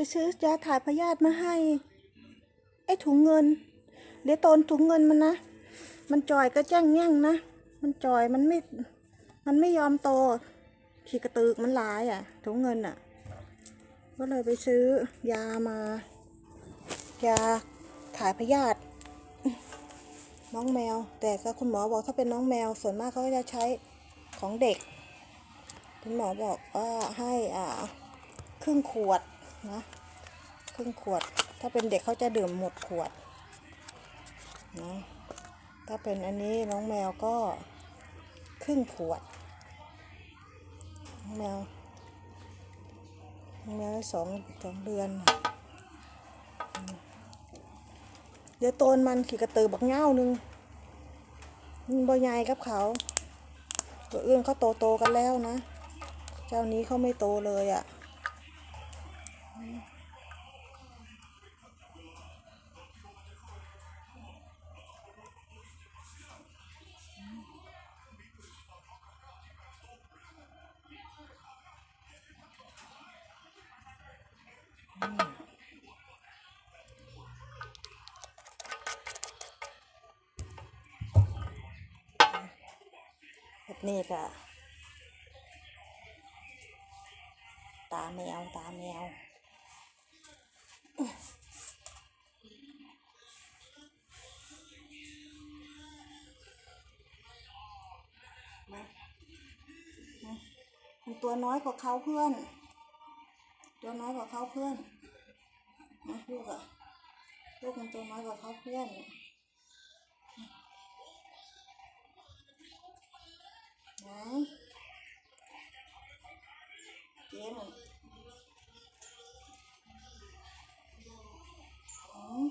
ไปซื้อยาถ่ายพยาธิมาให้ ไอ้ถุงเงิน เดี๋ยวตนถุงเงินมันนะ มันจ่อยก็แจ้งแง่งนะ มันจ่อยมันไม่ มันไม่ยอมโต ขี้กระตือกมันลายอะ ถุงเงินอะ ก็เลยไปซื้อยามา ยาถ่ายพยาธิน้องแมว แต่ก็คุณหมอบอกถ้าเป็นน้องแมวส่วนมากเขาก็จะใช้ของเด็ก คุณหมอบอกว่าให้อ่าครึ่งขวด นะครึ่งขวด ถ้าเป็นเด็กเขาจะดื่มหมดขวดนะถ้าเป็นอันนี้น้องแมวก็ครึ่งขวด น้องแมวน้องแมวสองสองเดือนเดี๋ยวโตนมันขี่กระตือบักเง่าหนึงมันบ่ใหญ่กับเขา ตัวอื่นเขาโตโตกันแล้วนะ เจ้านี้เขาไม่โตเลยอะ่ะ แบบนี้ก็ตาแมวตาแมว ตัวน้อยกว่าเขาเพื่อน ตัวน้อยกว่าเขาเพื่อนนะลูกอะลูกมันตัวน้อยกว่าเขาเพื่อนนะเจ๊มันอืม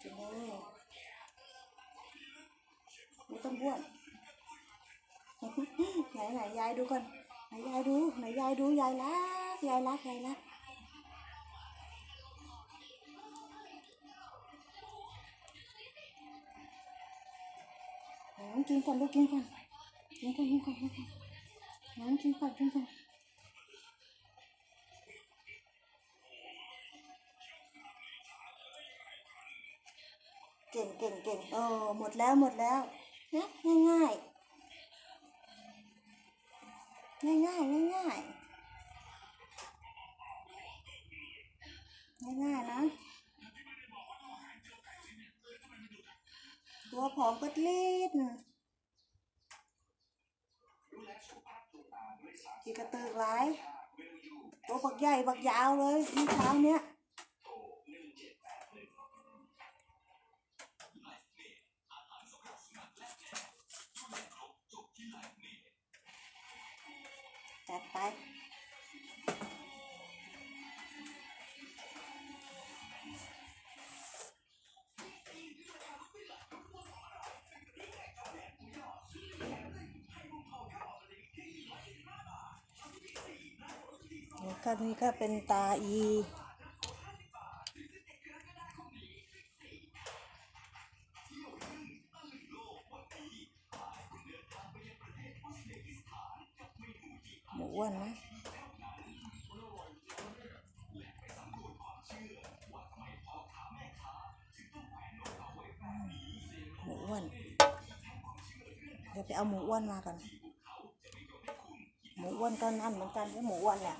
กินเลยไม่ต้องบ้วน ไหนไหนยายดูก่อนไหนยายดูไหนยายดูยายรักยายรักยายรักน้องกินก่อนลูกกินก่อนกินก่อนกินก่อนกินก่อนน้องกินก่อนกินก่อนเก่งเก่งเก่งเออหมดแล้วหมดแล้วนะง่ายง่าย ง่ายง่ายง่ายง่ายง่ายนะตัวผอมก็ลีดกีกระตือกหลายตัวบักใหญ่บักยาวเลยเมื่อเช้าเนี้ย ก็นี่ก็เป็นตาอี อ้วนนะหมูอ้วน เดี๋ยวไปเอาหมูอ้วนมากันหมูอ้วนก็นั่นเหมือนกันไอ้หมูอ้วนเนี่ย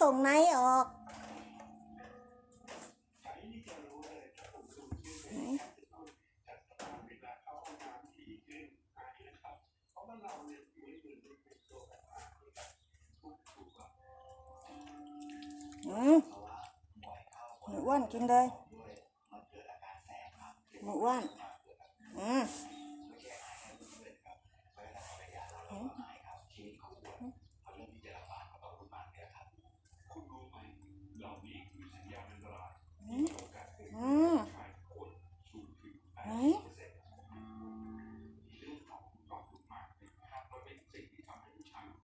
ส่งไนออกอืมหนูอ้วนกินเลยหนูอ้วนอืม